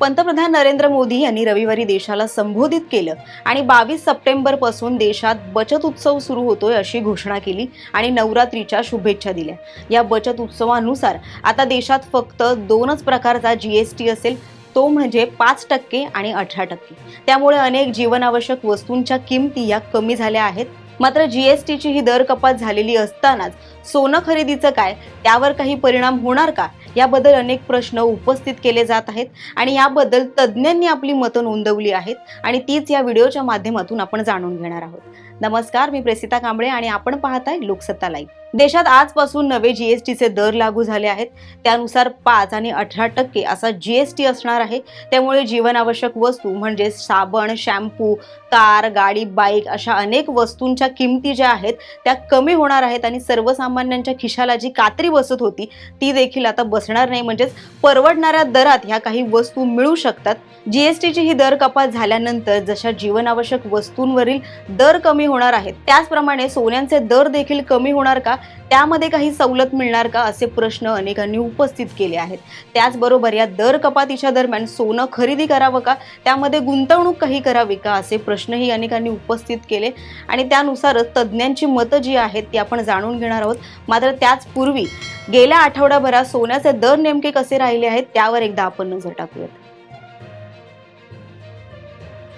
पंतप्रधान नरेंद्र मोदी यांनी रविवारी देशाला संबोधित केलं आणि बावीस सप्टेंबरपासून देशात बचत उत्सव सुरू होतोय अशी घोषणा केली आणि नवरात्रीच्या शुभेच्छा दिल्या. या बचत उत्सवानुसार आता देशात फक्त दोनच प्रकारचा जीएसटी असेल तो म्हणजे पाच टक्के आणि अठरा टक्के. त्यामुळे अनेक जीवनावश्यक वस्तूंच्या किमती या कमी झाल्या आहेत. मात्र जीएसटीची ही दर कपात झालेली असतानाच सोनं खरेदीचं काय त्यावर काही परिणाम होणार का? याबद्दल अनेक प्रश्न उपस्थित केले जात आहेत आणि याबद्दल तज्ज्ञांनी आपली मतं नोंदवली आहेत आणि तीच या व्हिडिओच्या माध्यमातून आपण जाणून घेणार आहोत. नमस्कार मी प्रेसिता कांबळे आणि आपण पाहताय लोकसत्ता लाईव्ह. देशात आजपासून नवे जीएसटीचे दर लागू झाले आहेत. त्यानुसार पाच आणि अठरा टक्के असा जीएसटी असणार आहे. त्यामुळे जीवनावश्यक वस्तू म्हणजे साबण शॅम्पू कार गाडी बाईक अशा अनेक वस्तूंच्या किमती ज्या आहेत त्या कमी होणार आहेत आणि सर्वसामान्यांच्या खिशाला जी कात्री बसत होती ती देखील आता बसणार नाही. म्हणजेच परवडणाऱ्या दरात ह्या काही वस्तू मिळू शकतात. जीएसटीची ही दर कपात झाल्यानंतर जशा जीवनावश्यक वस्तूंवरील दर कमी होणार आहेत त्याचप्रमाणे सोन्यांचे दर देखील कमी होणार का? त्यामध्ये काही सवलत मिळणार का असे प्रश्न अनेकांनी उपस्थित केले आहेत. त्याचबरोबर या दर कपातीच्या दरम्यान सोनं खरेदी करावं का? त्यामध्ये गुंतवणूक काही करावी का? असे प्रश्नही अनेकांनी उपस्थित केले. आणि त्यानुसारच तज्ज्ञांची मतं जी आहेत ती आपण जाणून घेणार आहोत. मात्र त्याचपूर्वी गेल्या आठवड्याभरात सोन्याचे दर नेमके कसे राहिले आहेत त्यावर एकदा आपण नजर टाकूयात.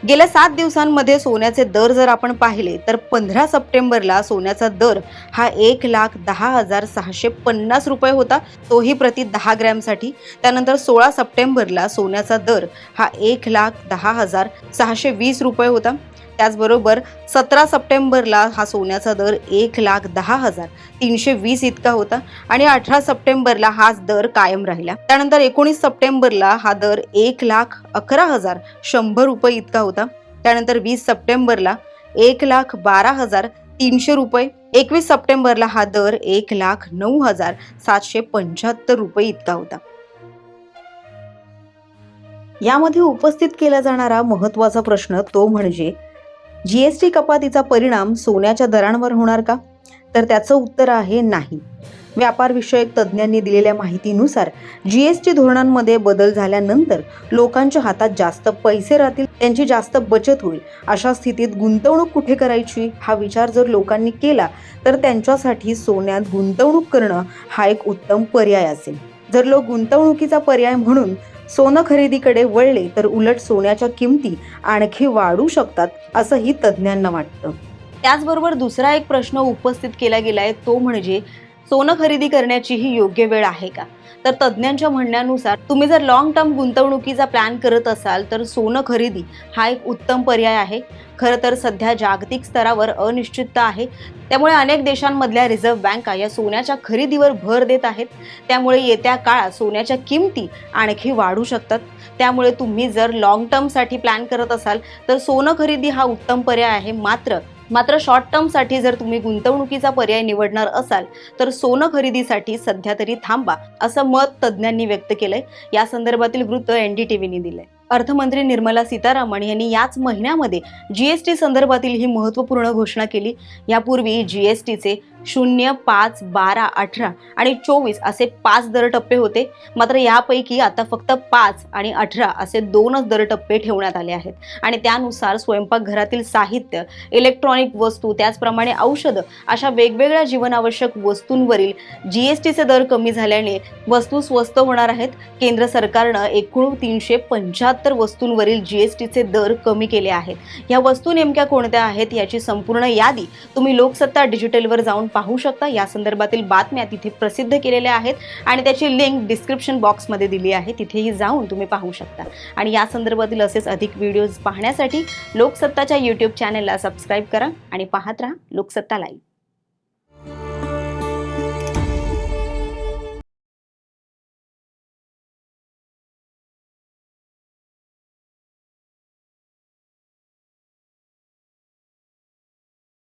गेल्या सात दिवसांमध्ये सोन्याचे दर जर आपण पाहिले तर पंधरा सप्टेंबरला सोन्याचा दर हा एक लाख दहा हजार सहाशे पन्नास रुपये होता. तोही प्रति दहा ग्रॅमसाठी. त्यानंतर सोळा सप्टेंबरला सोन्याचा दर हा एक लाख दहा हजार सहाशे वीस रुपये होता. त्याचबरोबर सतरा सप्टेंबरला हा सोन्याचा दर एक लाख दहा हजार तीनशे वीस इतका होता आणि अठरा सप्टेंबरला हाच दर कायम राहिला. त्यानंतर एकोणीस सप्टेंबरला हा दर एक लाख अकरा हजार शंभर रुपये इतका होता. त्यानंतर वीस सप्टेंबरला एक लाख बारा हजार तीनशे रुपये एकवीस सप्टेंबरला हा दर एक लाख नऊ हजार सातशे पंच्याहत्तर रुपये इतका होता. यामध्ये उपस्थित केला जाणारा महत्त्वाचा प्रश्न तो म्हणजे जीएसटी कपातीचा परिणाम सोन्याच्या दरांवर होणार का? तर त्याचं उत्तर आहे नाही. व्यापारविषयक तज्ज्ञांनी दिलेल्या माहितीनुसार जीएसटी धोरणांमध्ये बदल झाल्यानंतर लोकांच्या हातात जास्त पैसे राहतील त्यांची जास्त बचत होईल अशा स्थितीत गुंतवणूक कुठे करायची? हा विचार जर लोकांनी केला तर त्यांच्यासाठी सोन्यात गुंतवणूक करणं हा एक उत्तम पर्याय असेल. जर लोक गुंतवणुकीचा पर्याय म्हणून सोनं खरेदीकडे वळले तर उलट सोन्याच्या किमती आणखी वाढू शकतात असंही तज्ज्ञांना वाटतं. त्याचबरोबर दुसरा एक प्रश्न उपस्थित केला गेलाय तो म्हणजे सोनं खरेदी करण्याची ही योग्य वेळ आहे का? तर तज्ज्ञांच्या म्हणण्यानुसार तुम्ही जर लॉंग टर्म गुंतवणुकीचा प्लॅन करत असाल तर सोनं खरेदी हा एक उत्तम पर्याय आहे. खरं तर सध्या जागतिक स्तरावर अनिश्चितता आहे. त्यामुळे अनेक देशांमधल्या रिझर्व्ह बँका या सोन्याच्या खरेदीवर भर देत आहेत. त्यामुळे येत्या काळात सोन्याच्या किमती आणखी वाढू शकतात. त्यामुळे तुम्ही जर लॉंग टर्मसाठी प्लॅन करत असाल तर सोनं खरेदी हा उत्तम पर्याय आहे. मात्र मात्र शॉर्ट टर्मसाठी जर तुम्ही गुंतवणुकीचा पर्याय निवडणार असाल तर सोनं खरेदीसाठी सध्या तरी थांबा असं मत तज्ज्ञांनी व्यक्त केलंय. या संदर्भातील वृत्त एनडीटीव्हीने दिलंय. अर्थमंत्री निर्मला सीतारामन यांनी याच महिन्यामध्ये जीएसटी संदर्भातील ही महत्त्वपूर्ण घोषणा केली. यापूर्वी जीएसटीचे शून्य पाच बारा अठरा आणि चोवीस असे पाच दर टप्पे होते. मात्र यापैकी आता फक्त पाच आणि अठरा असे दोनच दर टप्पे ठेवण्यात आले आहेत. आणि त्यानुसार स्वयंपाकघरातील साहित्य इलेक्ट्रॉनिक वस्तू त्याचप्रमाणे औषधं अशा वेगवेगळ्या जीवनावश्यक वस्तूंवरील जी एस टीचे दर कमी झाल्याने वस्तू स्वस्त होणार आहेत. केंद्र सरकारनं एकूण तीनशे पंच्याहत्तर वस्तूंवरील जी एस टीचे दर कमी केले आहेत. ह्या वस्तू नेमक्या कोणत्या आहेत याची संपूर्ण यादी तुम्ही लोकसत्ता डिजिटलवर जाऊन पाहू शकता. या संदर्भातील बातम्या तिथे प्रसिद्ध केलेल्या आहेत आणि त्याची लिंक डिस्क्रिप्शन बॉक्समध्ये दिली आहे. तिथेही जाऊन तुम्ही पाहू शकता. आणि या संदर्भातील असेच अधिक व्हिडिओज पाहण्यासाठी लोकसत्ताच्या यूट्यूब चॅनलला सबस्क्राईब करा आणि पाहत राहा लोकसत्ता लाईव्ह